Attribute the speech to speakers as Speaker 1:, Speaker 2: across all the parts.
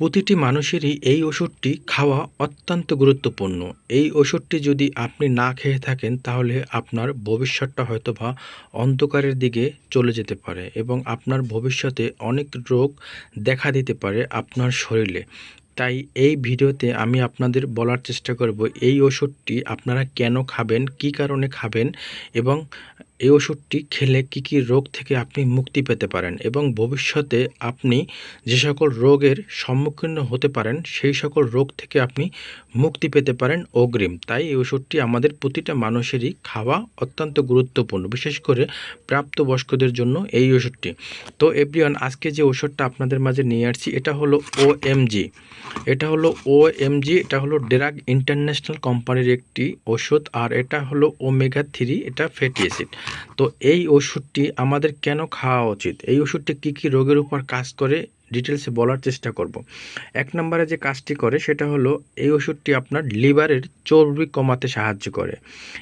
Speaker 1: প্রতিটি মানুষেরই এই ওষুধটি খাওয়া অত্যন্ত গুরুত্বপূর্ণ। এই ওষুধটি যদি আপনি না খেয়ে থাকেন, তাহলে আপনার ভবিষ্যৎটা হয়তো বা অন্ধকারের দিকে চলে যেতে পারে এবং আপনার ভবিষ্যতে অনেক রোগ দেখা দিতে পারে আপনার শরীরে। তাই এই ভিডিওতে আমি আপনাদের বলার চেষ্টা করব, এই ওষুধটি আপনারা কেন খাবেন, কী কারণে খাবেন এবং এই ওষুধটি খেলে কী কী রোগ থেকে আপনি মুক্তি পেতে পারেন এবং ভবিষ্যতে আপনি যে সকল রোগের সম্মুখীন হতে পারেন, সেই সকল রোগ থেকে আপনি মুক্তি পেতে পারেন অগ্রিম। তাই এই ওষুধটি আমাদের প্রতিটা মানুষেরই খাওয়া অত্যন্ত গুরুত্বপূর্ণ, বিশেষ করে প্রাপ্তবয়স্কদের জন্য এই ওষুধটি। তো এভরিওয়ান, আজকে যে ওষুধটা আপনাদের মাঝে নিয়ে আসছি, এটা হলো ও এটা হলো ও এটা হলো ডেরাগ ইন্টারন্যাশনাল কোম্পানির একটি ওষুধ, আর এটা হলো ওমেগা থ্রি এটা ফ্যাটি অ্যাসিড তো এই ওষুধটি আমাদের কেন খাওয়া উচিত? এই ওষুধটি কী কী রোগের উপর কাজ করে? ডিটেলসে বলার চেষ্টা করব। এক নম্বরে যে কাজটি করে, সেটা হলো এই ওষুধটি আপনার লিভারের চর্বি কমাতে সাহায্য করে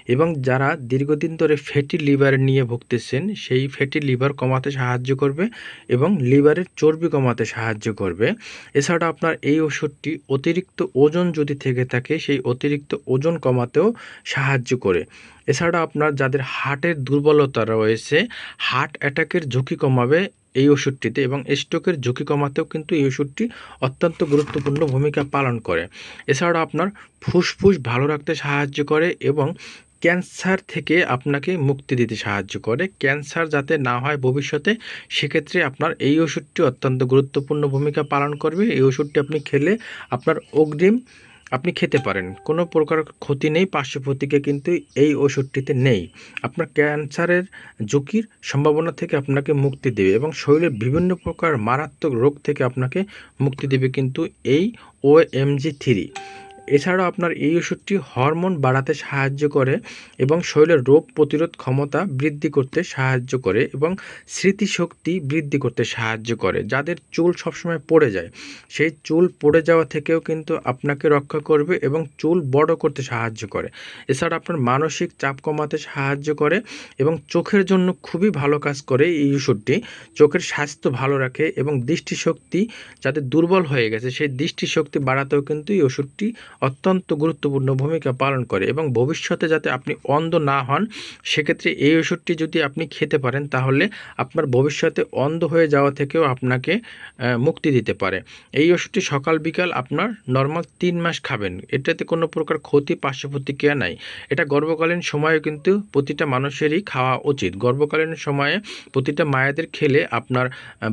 Speaker 1: এবং যারা দীর্ঘদিন ধরে ফ্যাটি লিভার নিয়ে ভুগতেছেন, সেই ফ্যাটি লিভার কমাতে সাহায্য করবে এবং লিভারের চর্বি কমাতে সাহায্য করবে। এছাড়া আপনার এই ওষুধটি অতিরিক্ত ওজন যদি থেকে থাকে, সেই অতিরিক্ত ওজন কমাতেও সাহায্য করে। এছাড়া আপনার যাদের হার্টের দুর্বলতা রয়েছে হার্ট অ্যাটাকের ঝুঁকি কমাবে এই ওষুধটিতে এবং স্ট্রোকের ঝুঁকি কমাতেও কিন্তু এই ওষুধটি অত্যন্ত গুরুত্বপূর্ণ ভূমিকা পালন করে। এছাড়া আপনার ফুসফুস ভালো রাখতে সাহায্য করে এবং ক্যান্সার থেকে আপনাকে মুক্তি দিতে সাহায্য করে। ক্যান্সার যাতে না হয় ভবিষ্যতে, সেক্ষেত্রে আপনার এই ওষুধটি অত্যন্ত গুরুত্বপূর্ণ ভূমিকা পালন করবে। এই ওষুধটি আপনি খেলে আপনার অগ্রিম আপনি খেতে পারেন। কোনো প্রকার ক্ষতি নেই, পার্শ্ব প্রতিক্রিয়া কিন্তু এই ওষুধটিতে নেই। আপনার ক্যান্সারের ঝুঁকির সম্ভাবনা থেকে আপনাকে মুক্তি দেবে এবং শরীরের বিভিন্ন প্রকার মারাত্মক রোগ থেকে আপনাকে মুক্তি দেবে কিন্তু এই ওএমজি এমজি থ্রি। এছাড়াও আপনার এই ওষুধটি হরমোন বাড়াতে সাহায্য করে এবং শরীরের রোগ প্রতিরোধ ক্ষমতা বৃদ্ধি করতে সাহায্য করে এবং স্মৃতিশক্তি বৃদ্ধি করতে সাহায্য করে। যাদের চুল সবসময় পড়ে যায়, সেই চুল পড়ে যাওয়া থেকেও কিন্তু আপনাকে রক্ষা করবে এবং চুল বড় করতে সাহায্য করে। এছাড়া আপনার মানসিক চাপ কমাতে সাহায্য করে এবং চোখের জন্য খুবই ভালো কাজ করে এই ওষুধটি। চোখের স্বাস্থ্য ভালো রাখে এবং দৃষ্টিশক্তি যাদের দুর্বল হয়ে গেছে, সেই দৃষ্টিশক্তি বাড়াতেও কিন্তু এই ওষুধটি অত্যন্ত গুরুত্বপূর্ণ ভূমিকা পালন করে এবং ভবিষ্যতে যাতে আপনি অন্ধ না হন, সেক্ষেত্রে এই ওষুধটি যদি আপনি খেতে পারেন, তাহলে আপনার ভবিষ্যতে অন্ধ হয়ে যাওয়া থেকেও আপনাকে মুক্তি দিতে পারে। এই ওষুধটি সকাল বিকাল আপনার নর্মাল তিন মাস খাবেন। এটাতে কোনো প্রকার ক্ষতি পার্শ্ব প্রতিক্রিয়া নাই। এটা গর্ভকালীন সময়ে কিন্তু প্রতিটা মানুষেরই খাওয়া উচিত। গর্ভকালীন সময়ে প্রতিটা মায়েদের খেলে আপনার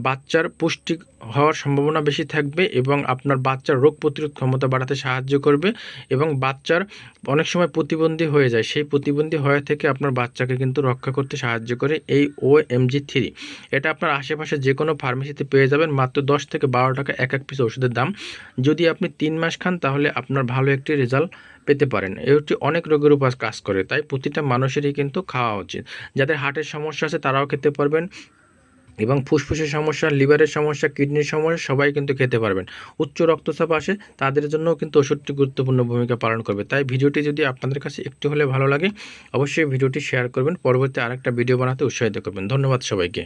Speaker 1: বাচ্চার পুষ্টি হওয়ার সম্ভাবনা বেশি থাকবে এবং আপনার বাচ্চার রোগ প্রতিরোধ ক্ষমতা বাড়াতে সাহায্য করবে। এবং বাচ্চার অনেক সময় প্রতিবন্ধী হয়ে যায়। সেই প্রতিবন্ধী হওয়া থেকে আপনার বাচ্চাকে কিন্তু রক্ষা করতে সাহায্য করে এই ও এমজি থ্রি এটা আপনার আশেপাশে যে কোনো ফার্মেসিতে পেয়ে যাবেন। মাত্র দশ থেকে বারো টাকা এক এক পিস ওষুধের দাম। যদি আপনি তিন মাস খান, তাহলে আপনার ভালো একটি রেজাল্ট পেতে পারেন। এটি অনেক রোগের উপর কাজ করে। তাই প্রতিটা মানুষেরই কিন্তু খাওয়া উচিত। যাদের হার্টের সমস্যা আছে, তারাও খেতে পারবেন। এবং ফুসফুসের সমস্যা, লিভারের সমস্যা, কিডনির সমস্যা, সবাই কিন্তু খেতে পারবেন। উচ্চ রক্তচাপ আসে, তাদের জন্য কিন্তু ওষুধটি গুরুত্বপূর্ণ ভূমিকা পালন করবে। তাই ভিডিওটি যদি আপনাদের কাছে একটু হলে ভালো লাগে, অবশ্যই ভিডিওটি শেয়ার করবেন। পরবর্তী আরেকটা ভিডিও বানাতে উৎসাহিত করবেন। ধন্যবাদ সবাইকে।